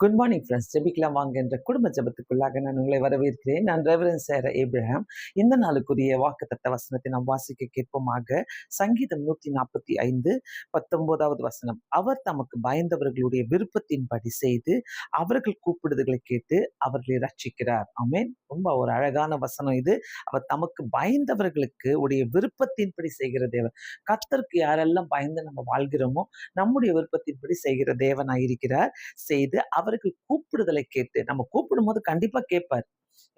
Good morning friends ஜெபிக்கலாம் வாங்க என்ற குடும்ப ஜபத்துக்குள்ளாக நான் உங்களை வரவேற்கிறேன். நான் ரெவரன் சேர ஏப்ரஹாம் இந்த நாளுக்குரிய வாக்குத்தத்த வசனத்தை நாம் வாசிக்க கேட்போமாக. சங்கீதம் நூற்றி நாற்பத்தி ஐந்து பத்தொன்பதாவது வசனம். அவர் தமக்கு பயந்தவர்களுடைய விருப்பத்தின்படி செய்து அவர்கள் கூப்பிடுதல்களை கேட்டு அவர்களை ரட்சிக்கிறார் அமேன் ரொம்ப ஒரு அழகான வசனம் இது. அவர் தமக்கு பயந்தவர்களுக்கு உடைய விருப்பத்தின்படி செய்கிற தேவன். கத்தருக்கு யாரெல்லாம் பயந்து நம்ம வாழ்கிறோமோ நம்முடைய விருப்பத்தின்படி செய்கிற தேவனாக இருக்கிறார் செய்து அவர்கள் கூப்பிடுதலை கேட்டு நம்ம கூப்பிடும் போது கண்டிப்பாக கேட்பார்.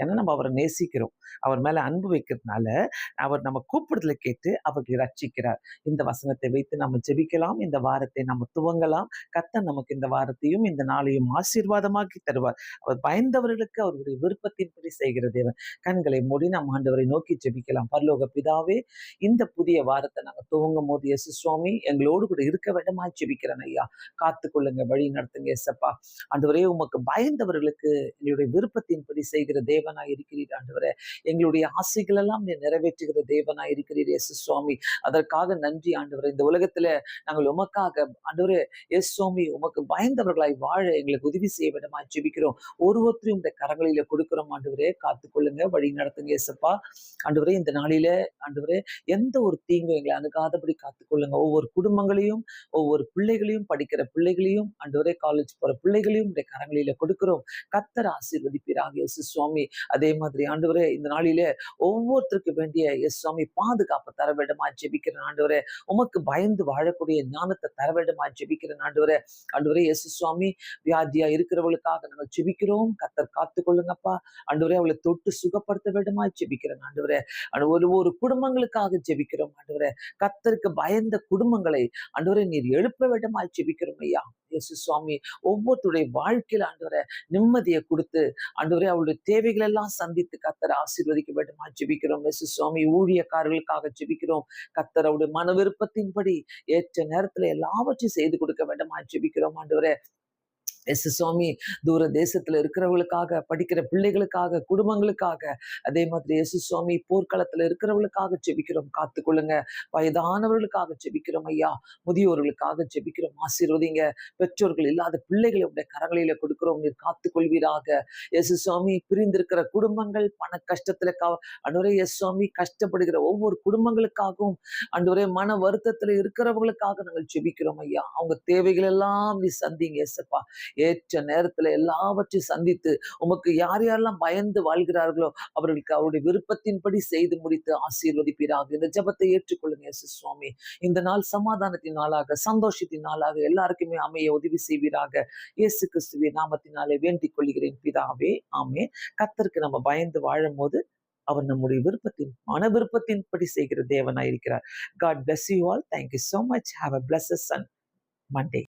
ஏன்னா நம்ம அவரை நேசிக்கிறோம். அவர் மேல அன்பு வைக்கிறதுனால அவர் நம்ம கூப்பிடுதலை கேட்டு அவர்களை ரட்சிக்கிறார். இந்த வசனத்தை வைத்து நம்ம ஜெபிக்கலாம். இந்த வாரத்தை நம்ம துவங்கலாம். கத்த நமக்கு இந்த வாரத்தையும் இந்த நாளையும் ஆசீர்வாதமாக்கி தருவார். அவர் பயந்தவர்களுக்கு அவருடைய விருப்பத்தின்படி செய்கிற தேவன். கண்களை மூடி நம்ம ஆண்டவரை நோக்கி ஜெபிக்கலாம். பரலோக பிதாவே இந்த புதிய வாரத்தை நாங்கள் துவங்கும் போது எசு சுவாமி எங்களோடு கூட இருக்க வேண்டுமா ஜெபிக்கிறேன் ஐயா. காத்துக்கொள்ளுங்க வழி நடத்துங்க எஸ்அப்பா ஆண்டவரே உமக்கு பயந்தவர்களுக்கு எங்களுடைய விருப்பத்தின்படி செய்கிற தேவனாய் இருக்கிறீர் ஆண்டவரே. எங்களுடைய ஆசைகள் எல்லாம் நீ நிறைவேற்றுகிற தேவனாய் இருக்கிறீர் எஸ் சுவாமி. அதற்காக நன்றி ஆண்டவரே. இந்த உலகத்துல நாங்கள் உமக்காக ஆண்டவரே எஸ் சுவாமி உமக்கு பயந்தவர்களாய் வாழ எங்களுக்கு உதவி செய்ய வேண்டுமா ஜெபிக்கிறோம். ஒருத்தரையும் இந்த கரங்களில கொடுக்கிறோம் ஆண்டவரே. காத்துக்கொள்ளுங்க வழி நடத்துங்க எஸ்அப்பா ஆண்டவரே இந்த நாளில ஆண்டவரே எந்த ஒரு தீங்கும் எங்களை அணுகாதபடி காத்துக்கொள்ளுங்க. ஒவ்வொரு குடும்பங்களையும் ஒவ்வொரு பிள்ளைகளையும் படிக்கிற பிள்ளைகளையும் ஆண்டவரே காலேஜ் போற பிள்ளைகளையும் இந்த கரங்களில கொடுக்கிறோம். கத்தர் ஆசீர்வதிப்பீராக எஸ் சுவாமி. அதே மாதிரி ஆண்டவரே இந்த நாளிலே ஒவ்வொருத்தருக்கு வேண்டிய எஸ் சுவாமி பாதுகாப்பு தர வேண்டுமா? ஜெபிக்கிற ஆண்டவரே. உமக்கு பயந்து வாழக்கூடிய ஞானத்தை தர வேண்டுமா? ஜெபிக்கிற ஆண்டவரே. ஆண்டவரே எஸ் சுவாமி வியாதியா இருக்கிறவளுக்காக நாங்கள் ஜெபிக்கிறோம். கத்தர் காத்துக்கொள்ளுங்கப்பா. ஆண்டவரே அவளை தொட்டு சுகப்படுத்த வேண்டுமா? ஜெபிக்கிறேன் ஆண்டவரே. ஒரு ஒரு குடும்பங்களுக்காக ஜெபிக்கிறோம் ஆண்டவரே. கத்தருக்கு பயந்த குடும்பங்களை ஆண்டவரே நீர் எழுப்ப வேண்டுமா? ஜெபிக்கிறோம் ஐயா. இயேசு சுவாமி ஒவ்வொருத்தருடைய வாழ்க்கையில ஆண்டவரை நிம்மதியை கொடுத்து ஆண்டவரே அவளுடைய தேவைகள் எல்லாம் சந்தித்து கத்தரை ஆசீர்வதிக்க வேண்டுமா ஜெபிக்கிறோம். இயேசு சுவாமி ஊழியக்காரர்களுக்காக ஜெபிக்கிறோம். கத்தர் அவருடைய மன விருப்பத்தின்படி ஏற்ற நேரத்துல எல்லாவற்றையும் செய்து கொடுக்க வேண்டுமா ஜெபிக்கிறோம். ஆண்டவரே எஸ் சுவாமி தூர தேசத்துல இருக்கிறவங்களுக்காக படிக்கிற பிள்ளைகளுக்காக குடும்பங்களுக்காக அதே மாதிரி எஸ் சுவாமி போர்க்களத்துல இருக்கிறவங்களுக்காக ஜெபிக்கிறோம். காத்துக்கொள்ளுங்க. வயதானவர்களுக்காக செபிக்கிறோம் ஐயா. முதியோர்களுக்காக ஜெபிக்கிறோம். ஆசீர்வதிங்க. பெற்றோர்கள் இல்லாத பிள்ளைகளை உடைய கரங்களில கொடுக்கிறோம். நீர் காத்துக்கொள்வீராக. எசு சுவாமி பிரிந்திருக்கிற குடும்பங்கள் பண கஷ்டத்துல கா அன்றுவரே எஸ் சுவாமி கஷ்டப்படுகிற ஒவ்வொரு குடும்பங்களுக்காகவும் அன்றுவரே மன வருத்தத்துல இருக்கிறவங்களுக்காக நாங்கள் செபிக்கிறோம் ஐயா. அவங்க தேவைகள் எல்லாம் நீ சந்திங்க எஸ்ப்பா ஏற்ற நேரத்துல எல்லாவற்றையும் சந்தித்து உமக்கு யார் யாரெல்லாம் பயந்து வாழ்கிறார்களோ அவர்களுக்கு அவருடைய விருப்பத்தின்படி செய்து முடித்து ஆசீர்வதிப்பீராக. இந்த ஜெபத்தை ஏற்றுக்கொள்ளுங்க இயேசு சுவாமி. இந்த நாள் சமாதானத்தின் நாளாக சந்தோஷத்தின் நாளாக எல்லாருக்குமே அமைய உதவி செய்வீராக. இயேசு கிறிஸ்துவின் நாமத்தினாலே வேண்டிக் கொள்கிறேன் பிதாவே. ஆமே கத்தருக்கு நம்ம பயந்து வாழும் போது அவர் நம்முடைய விருப்பத்தின் மன விருப்பத்தின்படி செய்கிற தேவனாயிருக்கிறார். God bless you all thank you so much have a bless sun Monday